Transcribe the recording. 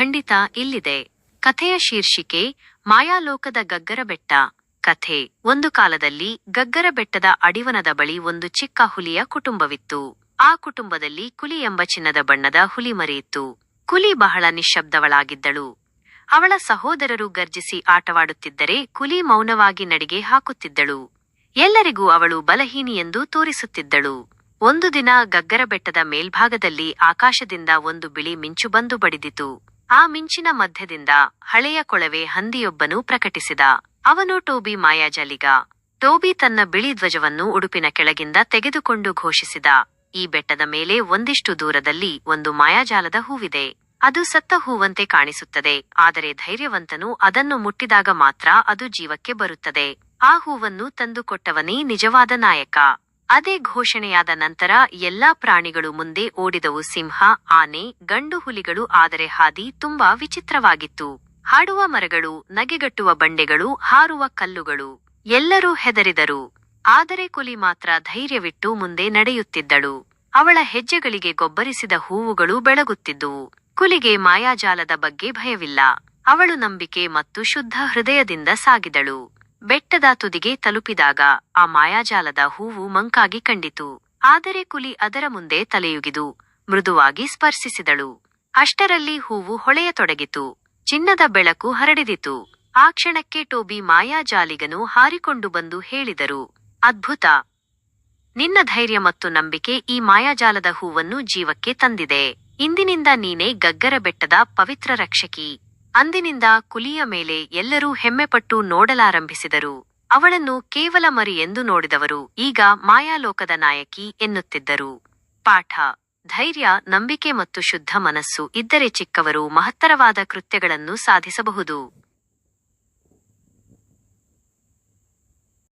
ಖಂಡಿತ ಇಲ್ಲಿದೆ. ಕಥೆಯ ಶೀರ್ಷಿಕೆ, ಮಾಯಾಲೋಕದ ಗಗ್ಗರ ಬೆಟ್ಟ. ಕಥೆ, ಒಂದು ಕಾಲದಲ್ಲಿ ಗಗ್ಗರ ಬೆಟ್ಟದ ಅಡಿವನದ ಬಳಿ ಒಂದು ಚಿಕ್ಕ ಹುಲಿಯ ಕುಟುಂಬವಿತ್ತು. ಆ ಕುಟುಂಬದಲ್ಲಿ ಕುಲಿ ಎಂಬ ಚಿನ್ನದ ಬಣ್ಣದ ಹುಲಿ ಮರೆಯಿತ್ತು. ಕುಲಿ ಬಹಳ ನಿಶ್ಶಬ್ದವಳಾಗಿದ್ದಳು. ಅವಳ ಸಹೋದರರು ಗರ್ಜಿಸಿ ಆಟವಾಡುತ್ತಿದ್ದರೆ ಕುಲಿ ಮೌನವಾಗಿ ನಡಿಗೆ ಹಾಕುತ್ತಿದ್ದಳು. ಎಲ್ಲರಿಗೂ ಅವಳು ಬಲಹೀನಿಯೆಂದು ತೋರಿಸುತ್ತಿದ್ದಳು. ಒಂದು ದಿನ ಗಗ್ಗರ ಬೆಟ್ಟದ ಮೇಲ್ಭಾಗದಲ್ಲಿ ಆಕಾಶದಿಂದ ಒಂದು ಬಿಳಿ ಮಿಂಚು ಬಂದು ಬಡಿದಿತು. ಆ ಮಿಂಚಿನ ಮಧ್ಯದಿಂದ ಹಳೆಯ ಕೊಳವೆ ಹಂದಿಯೊಬ್ಬನು ಪ್ರಕಟಿಸಿದ. ಅವನು ಟೋಬಿ ಮಾಯಾಜಾಲಿಗ, ಟೋಬಿ ತನ್ನ ಬಿಳಿ ಧ್ವಜವನ್ನು ಉಡುಪಿನ ಕೆಳಗಿಂದ ತೆಗೆದುಕೊಂಡು ಘೋಷಿಸಿದ. ಈ ಬೆಟ್ಟದ ಮೇಲೆ ಒಂದಿಷ್ಟು ದೂರದಲ್ಲಿ ಒಂದು ಮಾಯಾಜಾಲದ ಹೂವಿದೆ. ಅದು ಸತ್ತ ಹೂವಂತೆ ಕಾಣಿಸುತ್ತದೆ. ಆದರೆ ಧೈರ್ಯವಂತನು ಅದನ್ನು ಮುಟ್ಟಿದಾಗ ಮಾತ್ರ ಅದು ಜೀವಕ್ಕೆ ಬರುತ್ತದೆ. ಆ ಹೂವನ್ನು ತಂದುಕೊಟ್ಟವನೇ ನಿಜವಾದ ನಾಯಕ. ಅದೇ ಘೋಷಣೆಯಾದ ನಂತರ ಎಲ್ಲಾ ಪ್ರಾಣಿಗಳು ಮುಂದೆ ಓಡಿದವು. ಸಿಂಹ, ಆನೆ, ಗಂಡು ಹುಲಿಗಳು, ಆದರೆ ಹಾದಿ ತುಂಬಾ ವಿಚಿತ್ರವಾಗಿತ್ತು. ಹಾಡುವ ಮರಗಳು, ನಗೆಗಟ್ಟುವ ಬಂಡೆಗಳು, ಹಾರುವ ಕಲ್ಲುಗಳು ಎಲ್ಲರೂ ಹೆದರಿದರು. ಆದರೆ ಕುಲಿ ಮಾತ್ರ ಧೈರ್ಯವಿಟ್ಟು ಮುಂದೆ ನಡೆಯುತ್ತಿದ್ದಳು. ಅವಳ ಹೆಜ್ಜೆಗಳಿಗೆ ಗೊಬ್ಬರಿಸಿದ ಹೂವುಗಳು ಬೆಳಗುತ್ತಿದ್ದುವು. ಕುಲಿಗೆ ಮಾಯಾಜಾಲದ ಬಗ್ಗೆ ಭಯವಿಲ್ಲ. ಅವಳು ನಂಬಿಕೆ ಮತ್ತು ಶುದ್ಧ ಹೃದಯದಿಂದ ಸಾಗಿದಳು. ಬೆಟ್ಟದ ತುದಿಗೆ ತಲುಪಿದಾಗ ಆ ಮಾಯಾಜಾಲದ ಹೂವು ಮಂಕಾಗಿ ಕಂಡಿತು. ಆದರೆ ಕುಲಿ ಅದರ ಮುಂದೆ ತಲೆಯುಗಿದು ಮೃದುವಾಗಿ ಸ್ಪರ್ಶಿಸಿದಳು. ಅಷ್ಟರಲ್ಲಿ ಹೂವು ಹೊಳೆಯತೊಡಗಿತು. ಚಿನ್ನದ ಬೆಳಕು ಹರಡಿದಿತು. ಆ ಕ್ಷಣಕ್ಕೆ ಟೋಬಿ ಮಾಯಾಜಾಲಿಗನು ಹಾರಿಕೊಂಡು ಬಂದು ಹೇಳಿದರು, ಅದ್ಭುತ! ನಿನ್ನ ಧೈರ್ಯ ಮತ್ತು ನಂಬಿಕೆ ಈ ಮಾಯಾಜಾಲದ ಹೂವನ್ನು ಜೀವಕ್ಕೆ ತಂದಿದೆ. ಇಂದಿನಿಂದ ನೀನೇ ಗಗ್ಗರ ಬೆಟ್ಟದ ಪವಿತ್ರ ರಕ್ಷಕಿ. ಅಂದಿನಿಂದ ಕುಲಿಯ ಮೇಲೆ ಎಲ್ಲರೂ ಹೆಮ್ಮೆಪಟ್ಟು ನೋಡಲಾರಂಭಿಸಿದರು. ಅವಳನ್ನು ಕೇವಲ ಮರಿ ಎಂದು ನೋಡಿದವರು, ಈಗ ಮಾಯಾಲೋಕದ ನಾಯಕಿ ಎನ್ನುತ್ತಿದ್ದರು. ಪಾಠ. ಧೈರ್ಯ, ನಂಬಿಕೆ ಮತ್ತು ಶುದ್ಧ ಮನಸ್ಸು ಇದ್ದರೆ ಚಿಕ್ಕವರು ಮಹತ್ತರವಾದ ಕೃತ್ಯಗಳನ್ನು ಸಾಧಿಸಬಹುದು.